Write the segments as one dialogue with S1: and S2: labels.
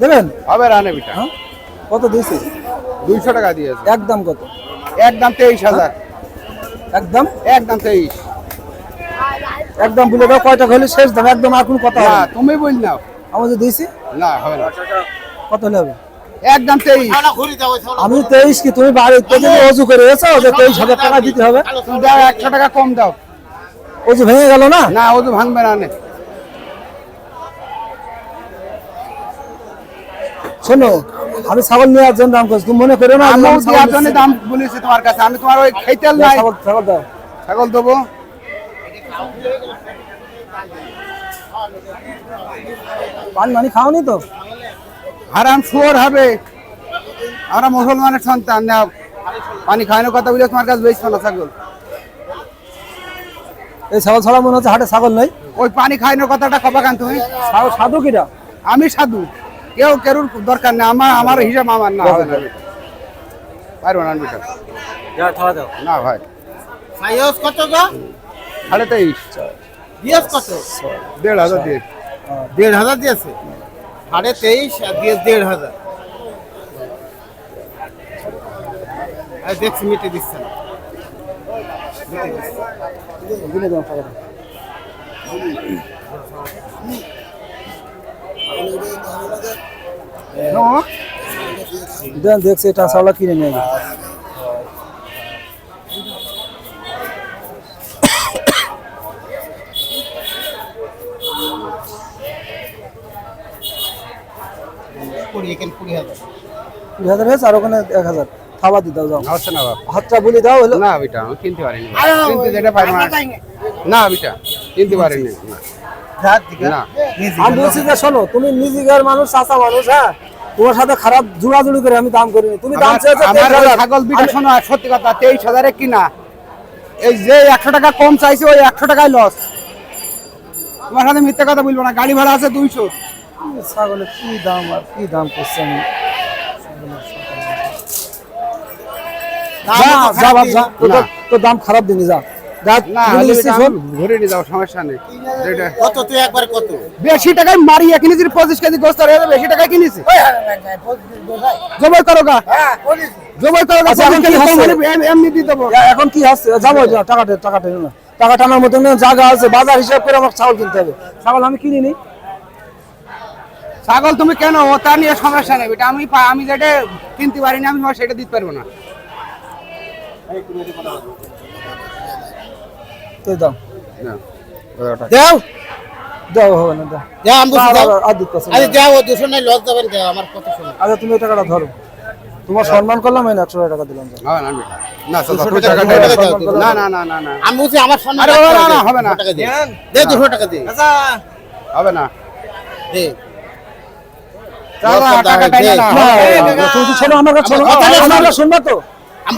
S1: দেবেন?
S2: হবে রানে বিটা
S1: হ্যাঁ? কত দিয়েছে?
S2: দুইশো টাকা দিয়েছে।
S1: একদম কত?
S2: একদম তেইশ হাজার।
S1: একদম
S2: একদম তেইশ।
S1: একদম বলে দাও কয়টা হলে শেষ দাম একদম আর কোনো কথা
S2: না তুমি বল নাও।
S1: আমি দিয়েছি?
S2: না হবে না।
S1: কত হলে হবে?
S2: একদম তেইশ।
S1: আমি তেইশ কি তুমি বাড়িতে যদি অজু করে এসো যে তেইশ হাজার টাকা দিতে হবে?
S2: তুমি দাও একশো টাকা কম দাও।
S1: অজু ভেঙে গেল না?
S2: না ও তো ভাঙবে না।
S1: শোনো আমি ছাগল নিয়ে জন্য দাম করছি তুমি মনে করো না আমি
S2: দেওয়ার জন্য দাম বলেছি তোমার কাছে আমি তোমার ওই
S1: দাও,
S2: নাই।
S1: ছাগল ছাগল দাও।
S2: ছাগল দেবো।
S1: পানি মানি খাওনি তো?
S2: হারাম শুয়োর হবে। আমরা মুসলমানের সন্তান নাও পানি খাওয়ানোর কথা বলে তোমার কাছে বেশ না ছাগল।
S1: এই ছাগল ছাড়া মনে হচ্ছে হাটে ছাগল নেই?
S2: ওই পানি খাওয়ানোর কথাটা কবা কান তুমি?
S1: সাধু কিরা?
S2: আমি সাধু। কেউ কেরুর দরকার নেই আমার আমার হিসাব আমার না। হবে না পারব না বেটা না ভাই।
S3: সাইজ কত গো?
S2: সাড়ে তেইশ।
S3: দিয়েছ কত?
S2: দেড় হাজার দিয়ে
S3: দেড় হাজার দিয়েছে? সাড়ে তেইশ আর দিয়ে দেড় হাজার। আর দেখছি মিটে দিচ্ছে না।
S1: দাও টাকাটা দেন দেখছি এটা কিনে নিয়ে
S3: কুড়ি হাজার।
S1: হয়েছে আর ওখানে এক হাজার। খাবার দিতে যাও।
S2: হচ্ছে না বাবা
S1: হাতটা বলি দাও হলো।
S2: না বেটা আমি কিনতে পারিনি। কিনতে যেটা পারি না না বেটা কিনতে পারিনি। না।
S3: ধার দিকে
S2: না।
S1: আমি বলছি যে শোনো তুমি নিজের মানুষ চাচা মানুষ হ্যাঁ? তোমার সাথে খারাপ জুড়াজুড়ি করে আমি দাম করিনি। তুমি দাম চেয়েছো
S2: আমার
S1: তেইশ
S2: ওই
S1: হাজার।
S2: ছাগল বিটা শোনো সত্যি কথা তেইশ হাজারে কিনা। এই যে একশো টাকা কম চাইছে ওই একশো টাকায় লস তোমার সাথে মিথ্যে কথা বলব না গাড়ি ভাড়া আছে দুইশো।
S1: ছাগলের কি দাম আর কি দাম করছি আমি? যা দাম খারাপ দিনি যা। যা
S2: না
S1: কিনে
S2: হলে
S1: নিচ্ছিস
S2: এটা
S1: শোন।
S2: আমি ঘুরে নিয়ে যাও সমস্যা নেই।
S3: কত তুই একবার কত?
S2: বেশি টাকায় মারিয়ে কিনেছি পঁচিশ কেজি গোস্ত বেশি টাকায় কিনেছি জবাই করো গা। জবাই করো গা
S1: আচ্ছা,
S2: এমনি দিয়ে দেবো
S1: এখন কি হচ্ছে? যাব টাকাটা টাকাটা টাকা টানার মতন জায়গা আছে বাজার হিসাব করে আমার ছাগল কিনতে হবে। ছাগল আমি কিনি নি।
S2: ছাগল তুমি কেন? তা নিয়ে সমস্যা নেই বেটা। আমি আমি যেটা কিনতে পারিনি আমি তোমার সেটা দিতে পারব না।
S1: তুই দাও। দাও। দাও হবে না দাও।
S3: যা আমি বলছি
S1: আর দিতে
S3: আরে যাও ও দুশো নাই লস যাবেন কে আমার কত শোনো।
S1: আচ্ছা তুমি এই টাকাটা ধরো। তোমার সম্মান করলাম এই একশো টাকা দিলাম
S2: না না
S3: দুশো
S2: তুমি
S3: টাকা
S2: টাকা
S3: দুশো টাকা
S2: দাও।
S3: দাও।
S2: না না না না না।
S3: আমি বলছি আমার সম্মান
S2: আরে
S3: রাখতে
S2: বাবা, না, না, হবে না।
S3: টাকা দে দে দুশো টাকা দে
S2: হবে না।
S3: দে।
S2: টাকা
S3: টাকা
S2: টাকা না
S1: না,
S2: হবে না।
S1: তুমি তো আমার কাছে
S3: আমার কথা শোনো।
S1: আমার কাছে শুনবা তো।
S3: আমি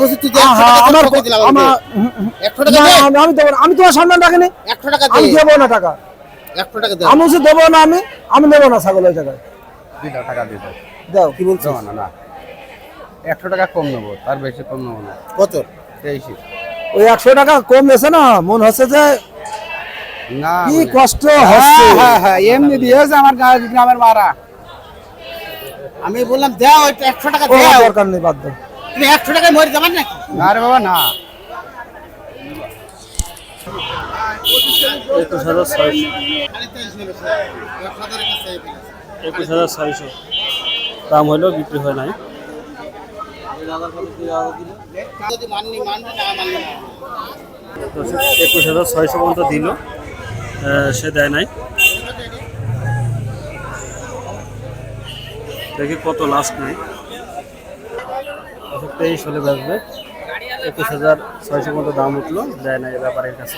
S1: দেবো না। আমি তোমার সম্মান রাখিনি।
S3: টাকা
S1: আমি দেবো না টাকা।
S3: একশো টাকা দে।
S1: আমি বলছি দেবো না আমি আমি নেব না ছাগল ওই টাকায়।
S2: টাকা দিয়ে দাও।
S1: কি বলছো
S2: দেবো না, না। একশো টাকা কম নেব তার বেশি কম নেব না।
S3: কত?
S2: তেইশই
S1: ওই একশো টাকা কম গেছে না মন হচ্ছে যে
S2: না
S1: কি কষ্ট
S2: হ্যাঁ,
S1: হচ্ছে।
S2: হ্যাঁ, হ্যাঁ, এমনি দিয়েছে আমার গ্রামের মারা
S3: আমি বললাম দেও এটা একশো টাকা
S1: ও
S3: দেও।
S1: দরকার নেই বাদ দাও
S3: তুমি একশো টাকায় মরে নাকি?
S2: না রে বাবা না।
S4: একুশ হাজার ছয়শো। একুশ হাজার ছয়শো। দাম হইলেও বিক্রি হয় নাই।
S3: যদি মাননি মানবে না মানলে না।
S4: একুশ হাজার ছয়শো পর্যন্ত দিল। সে দেয় নাই। দেখি কত লাস্ট নেই। তেইশ হলে বাজবে। একুশ হাজার ছয়শো মতো দাম উঠল। দেয় না এই ব্যাপারের কাছে।